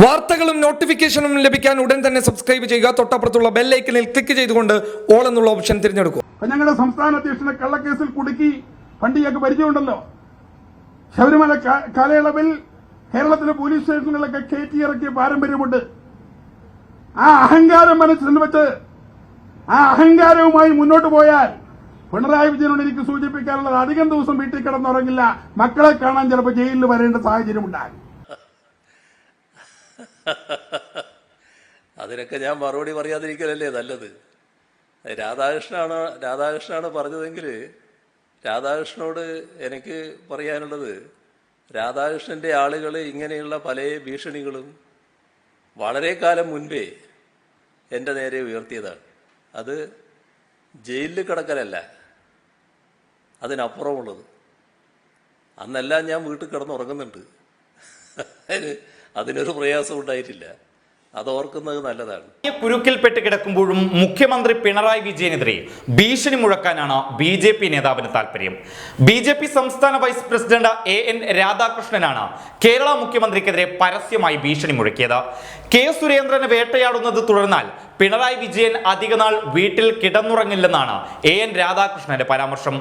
വാർത്തകളും നോട്ടിഫിക്കേഷനും ലഭിക്കാൻ ഉടൻ തന്നെ സബ്സ്ക്രൈബ് ചെയ്യുക. തൊട്ടപ്പുറത്തുള്ള ബെല്ലൈക്കനിൽ ക്ലിക്ക് ചെയ്തുകൊണ്ട് ഓൾ എന്നുള്ള ഓപ്ഷൻ തിരഞ്ഞെടുക്കും ഞങ്ങളുടെ സംസ്ഥാന അധ്യക്ഷനെ കള്ളക്കേസിൽ കുടുക്കി പണ്ടിയൊക്കെ പരിചയമുണ്ടല്ലോ. ശബരിമല കാലയളവിൽ കേരളത്തിലെ പോലീസ് സ്റ്റേഷനുകളൊക്കെ കയറ്റി ഇറക്കിയ പാരമ്പര്യമുണ്ട്. ആ അഹങ്കാരം മനസ്സിൽ വെച്ച് ആ അഹങ്കാരവുമായി മുന്നോട്ട് പോയാൽ പിണറായി വിജയനോട് എനിക്ക് സൂചിപ്പിക്കാനുള്ളത് അധികം ദിവസം വീട്ടിൽ കിടന്നുറങ്ങില്ല. മക്കളെ കാണാൻ ചിലപ്പോൾ ജയിലിൽ വരേണ്ട സാഹചര്യം ഉണ്ടാകും അതിനൊക്കെ ഞാൻ മറുപടി പറയാതിരിക്കലല്ലേ നല്ലത്. രാധാകൃഷ്ണനാണ് രാധാകൃഷ്ണനാണ് പറഞ്ഞതെങ്കിൽ രാധാകൃഷ്ണനോട് എനിക്ക് പറയാനുള്ളത് രാധാകൃഷ്ണന്റെ ആളുകൾ ഇങ്ങനെയുള്ള പല ഭീഷണികളും വളരെ കാലം മുൻപേ എന്റെ നേരെ ഉയർത്തിയതാണ്. അത് ജയിലിൽ കിടക്കലല്ല അതിനപ്പുറമുള്ളത്. അന്നെല്ലാം ഞാൻ വീട്ടിൽ കിടന്നുറങ്ങുന്നുണ്ട്. അതിനൊരു പ്രയാസം ഉണ്ടായിട്ടില്ല. അത് ഓർക്കുന്നത് നല്ലതാണ്. കുരുക്കിൽപ്പെട്ട് കിടക്കുമ്പോഴും മുഖ്യമന്ത്രി പിണറായി വിജയനെതിരെ ഭീഷണി മുഴക്കാനാണ് ബി ജെ പി നേതാവിന് താല്പര്യം ബി ജെ പി സംസ്ഥാന വൈസ് പ്രസിഡന്റ് എ എൻ രാധാകൃഷ്ണനാണ് കേരള മുഖ്യമന്ത്രിക്കെതിരെ പരസ്യമായി ഭീഷണി മുഴക്കിയത്. കെ സുരേന്ദ്രനെ വേട്ടയാടുന്നത് തുടർന്നാൽ പിണറായി വിജയൻ അധികനാൾ വീട്ടിൽ കിടന്നുറങ്ങില്ലെന്നാണ് എ എൻ രാധാകൃഷ്ണന്റെ പരാമർശം.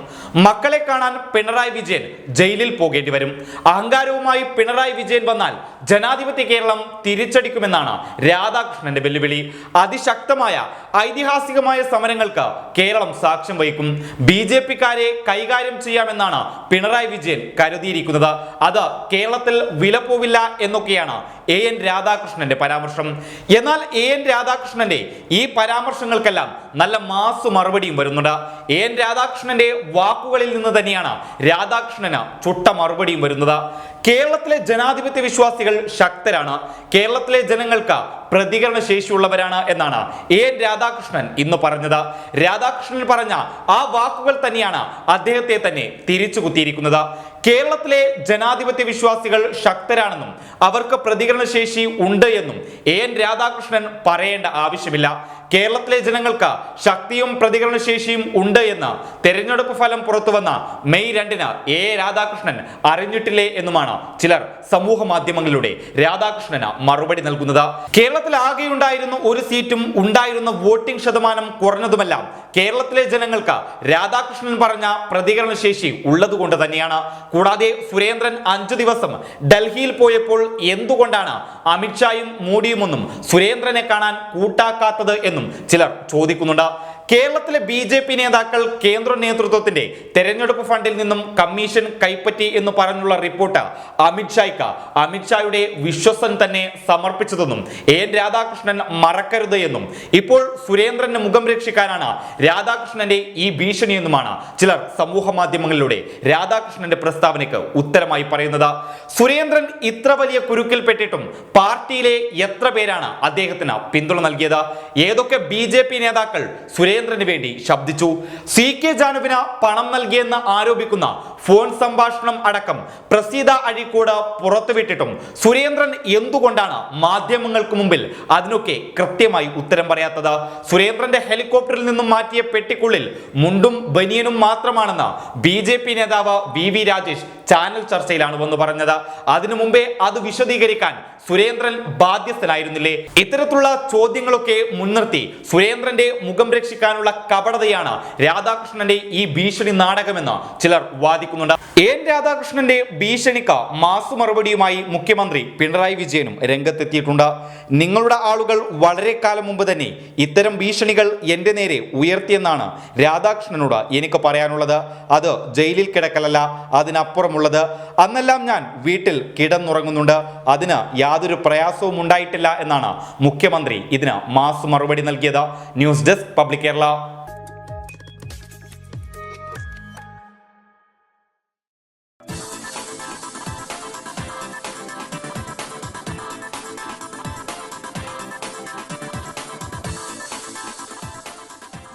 മക്കളെ കാണാൻ പിണറായി വിജയൻ ജയിലിൽ പോകേണ്ടി വരും. അഹങ്കാരവുമായി പിണറായി വിജയൻ വന്നാൽ ജനാധിപത്യ കേരളം തിരിച്ചടിക്കുമെന്നാണ് രാധാകൃഷ്ണന്റെ വെല്ലുവിളി. അതിശക്തമായ ഐതിഹാസികമായ സമരങ്ങൾക്ക് കേരളം സാക്ഷ്യം വഹിക്കും. ബി ജെ പിക്കാരെ കൈകാര്യം ചെയ്യാമെന്നാണ് പിണറായി വിജയൻ കരുതിയിരിക്കുന്നത്. അത് കേരളത്തിൽ വിലപ്പോവില്ല എന്നൊക്കെയാണ് എ എൻ രാധാകൃഷ്ണന്റെ പരാമർശം. എന്നാൽ എ എൻ രാധാകൃഷ്ണന്റെ ഈ പരാമർശങ്ങൾക്കെല്ലാം നല്ല മാസ് മറുപടിയും വരുന്നുണ്ട്. എ എൻ രാധാകൃഷ്ണന്റെ വാക്കുകളിൽ നിന്ന് തന്നെയാണ് രാധാകൃഷ്ണന് ചുട്ട മറുപടിയും വരുന്നത്. കേരളത്തിലെ ജനാധിപത്യ വിശ്വാസികൾ ശക്തരാണ്. കേരളത്തിലെ ജനങ്ങൾക്ക് പ്രതികരണ ശേഷിയുള്ളവരാണ് എന്നാണ് എ രാധാകൃഷ്ണൻ ഇന്ന് പറഞ്ഞത്. രാധാകൃഷ്ണൻ പറഞ്ഞ ആ വാക്കുകൾ തന്നെയാണ് അദ്ദേഹത്തെ തന്നെ തിരിച്ചു കുത്തിയിരിക്കുന്നത്. കേരളത്തിലെ ജനാധിപത്യ വിശ്വാസികൾ ശക്തരാണെന്നും അവർക്ക് പ്രതികരണ ശേഷി ഉണ്ട് എന്നും എ എൻ രാധാകൃഷ്ണൻ പറയേണ്ട ആവശ്യമില്ല. കേരളത്തിലെ ജനങ്ങൾക്ക് ശക്തിയും പ്രതികരണ ശേഷിയും ഉണ്ട് എന്ന് തെരഞ്ഞെടുപ്പ് ഫലം പുറത്തുവന്ന മെയ് രണ്ടിന് എ രാധാകൃഷ്ണൻ അറിഞ്ഞിട്ടില്ലേ എന്നുമാണ് ചിലർ സമൂഹ മാധ്യമങ്ങളിലൂടെ രാധാകൃഷ്ണന് മറുപടി നൽകുന്നത്. കേരളത്തിൽ ആകെയുണ്ടായിരുന്ന ഒരു സീറ്റും ഉണ്ടായിരുന്ന വോട്ടിംഗ് ശതമാനം കുറഞ്ഞതുമെല്ലാം. കേരളത്തിലെ ജനങ്ങൾക്ക് രാധാകൃഷ്ണൻ പറഞ്ഞ പ്രതികരണ ശേഷി ഉള്ളതുകൊണ്ട് തന്നെയാണ്. കൂടാതെ സുരേന്ദ്രൻ അഞ്ചു ദിവസം ഡൽഹിയിൽ പോയപ്പോൾ എന്തുകൊണ്ടാണ് അമിത്ഷായും മോഡിയുമൊന്നും സുരേന്ദ്രനെ കാണാൻ കൂട്ടാക്കാത്തത് എന്നും ചിലർ ചോദിക്കുന്നുണ്ട്. കേരളത്തിലെ ബി ജെ പി നേതാക്കൾ കേന്ദ്ര നേതൃത്വത്തിന്റെ തെരഞ്ഞെടുപ്പ് ഫണ്ടിൽ നിന്നും കമ്മീഷൻ കൈപ്പറ്റി എന്ന് പറഞ്ഞുള്ള റിപ്പോർട്ട് അമിത്ഷായ്ക്ക് അമിത്ഷായുടെ വിശ്വസൻ തന്നെ സമർപ്പിച്ചതെന്നും എൻ രാധാകൃഷ്ണൻ മറക്കരുത് എന്നും. ഇപ്പോൾ സുരേന്ദ്രന് മുഖം രക്ഷിക്കാനാണ് രാധാകൃഷ്ണന്റെ ഈ ഭീഷണി എന്നുമാണ് ചിലർ സമൂഹ മാധ്യമങ്ങളിലൂടെ രാധാകൃഷ്ണന്റെ പ്രസ്താവനയ്ക്ക് ഉത്തരമായി പറയുന്നത്. സുരേന്ദ്രൻ ഇത്ര വലിയ കുരുക്കിൽപ്പെട്ടിട്ടും പാർട്ടിയിലെ എത്ര പേരാണ് അദ്ദേഹത്തിന് പിന്തുണ നൽകിയത്? ഏതൊക്കെ ബി നേതാക്കൾ സുരേന്ദ്രന് വേണ്ടി ശബ്ദിച്ചു. സി കെ ജാനുവിന് പണം നൽകിയെന്ന് ആരോപിക്കുന്ന ഫോൺ സംഭാഷണം അടക്കം പ്രസീത അഴീക്കോട് പുറത്തുവിട്ടിട്ടും സുരേന്ദ്രൻ എന്തുകൊണ്ടാണ് മാധ്യമങ്ങൾക്ക് മുമ്പിൽ അതിനൊക്കെ കൃത്യമായി ഉത്തരം പറയാത്തത്? സുരേന്ദ്രന്റെ ഹെലികോപ്റ്ററിൽ നിന്നും മാറ്റിയ പെട്ടിക്കുള്ളിൽ മുണ്ടും ബനിയനും മാത്രമാണെന്ന് ബി ജെ പി നേതാവ് വി വി രാജേഷ് ചാനൽ ചർച്ചയിലാണ് വന്ന് പറഞ്ഞത്. അതിനു മുമ്പേ അത് വിശദീകരിക്കാൻ സുരേന്ദ്രൻ ബാധ്യസ്ഥനായിരുന്നില്ലേ? ഇത്തരത്തിലുള്ള ചോദ്യങ്ങളൊക്കെ മുൻനിർത്തി സുരേന്ദ്രന്റെ മുഖം രക്ഷിക്കാനുള്ള കപടതയാണ് രാധാകൃഷ്ണന്റെ ഈ ഭീഷണി നാടകമെന്ന് ചിലർ വാദിക്കുന്നുണ്ട്. എൻ രാധാകൃഷ്ണന്റെ ഭീഷണിക്ക് മാസു മറുപടിയുമായി മുഖ്യമന്ത്രി പിണറായി വിജയനും രംഗത്തെത്തിയിട്ടുണ്ട്. നിങ്ങളുടെ ആളുകൾ വളരെ കാലം മുമ്പ് തന്നെ ഇത്തരം ഭീഷണികൾ എന്റെ നേരെ ഉയർത്തിയെന്നാണ് രാധാകൃഷ്ണനോട് എനിക്ക് പറയാനുള്ളത്. അത് ജയിലിൽ കിടക്കലല്ല അതിനപ്പുറമുള്ളത്. അന്നെല്ലാം ഞാൻ വീട്ടിൽ കിടന്നുറങ്ങുന്നുണ്ട്. അതിന് യാതൊരു പ്രയാസവും ഉണ്ടായിട്ടില്ല എന്നാണ് മുഖ്യമന്ത്രി ഇതിന് മാസ് മറുപടി നൽകിയത്. News desk Public Kerala.